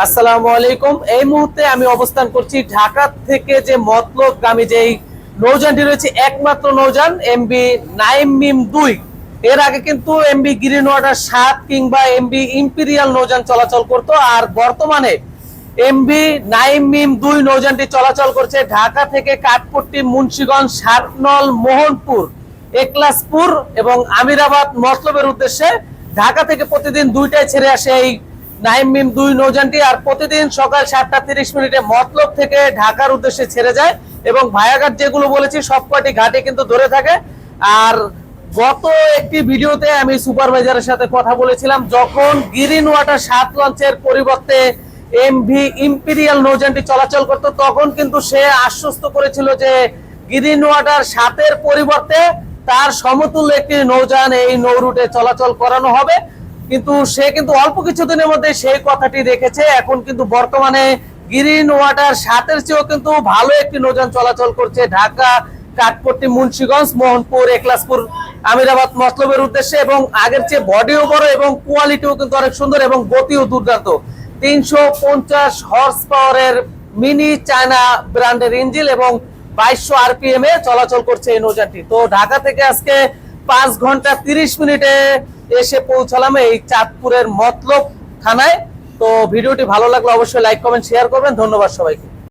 আসসালামু আলাইকুম। এই মুহূর্তে আমি অবস্থান করছি ঢাকা থেকে যে মতলবগামী যেই নৌযানটি রয়েছে, একমাত্র নৌযান এমবি নাইম মিম দুই। এর আগে কিন্তু এমবি গ্রিন ওয়াটার সাত কিংবা এমবি ইম্পিরিয়াল নৌযান চলাচল করত, আর বর্তমানে এমবি নাইম মিম দুই নৌযানটি চলাচল করছে ঢাকা থেকে কাঠপট্টি, মুন্সিগঞ্জ সাতনল মোহনপুর, একলাসপুর এবং আমিরাবাদ মতলবের উদ্দেশ্যে। ঢাকা থেকে প্রতিদিন দুইটায় ছেড়ে আসে এই নাইম মিম দুই নৌযানটি আর প্রতিদিন সকাল সাতটা তিরিশ মিনিটে মতলব থেকে ঢাকার উদ্দেশ্যে ছেড়ে যায় এবং ভায়াঘাট যেগুলো বলেছি সব কয়টি ঘাটে কিন্তু ধরে থাকে। আর গত একটি ভিডিওতে আমি সুপারভাইজারের সাথে কথা বলেছিলাম, যখন গ্রিন ওয়াটার সাত লঞ্চের পরিবর্তে এমভি ইম্পিরিয়াল নৌযানটি চলাচল করত, তখন কিন্তু সে আশ্বস্ত করেছিল যে গ্রিন ওয়াটার সাতের পরিবর্তে তার সমতুল্য একটি নৌযান এই নৌ রুটে চলাচল করানো হবে। কিন্তু সে কিন্তু অল্প কিছুদিনের মধ্যে সেই কথাটি রেখেছে এখন কিন্তু বর্তমানে গ্রিন ওয়াটার সাতের চেয়েও কিন্তু ভালো একটি নৌযান চলাচল করছে ঢাকা, কাঠপট্টি, মুন্সিগঞ্জ, মোহনপুর, একলাসপুর, আমিরাবাদ, মতলবের উদ্দেশ্যে এবং আগের চেয়ে বডিও বড় এবং কোয়ালিটিও কিন্তু অনেক সুন্দর এবং গতিও দুর্দান্ত। তিনশো পঞ্চাশ হর্স পাওয়ারের মিনি চায়না ব্র্যান্ডের ইঞ্জিল এবং বাইশশো আরপিএম এ চলাচল করছে এই নৌযানটি। তো ঢাকা থেকে আজকে পাঁচ ঘণ্টা তিরিশ মিনিটে এসে পৌঁছালাম এই চাঁদপুরের মতলব থানায়। তো ভিডিওটি ভালো লাগলে অবশ্যই লাইক কমেন্ট শেয়ার করবেন। ধন্যবাদ সবাইকে।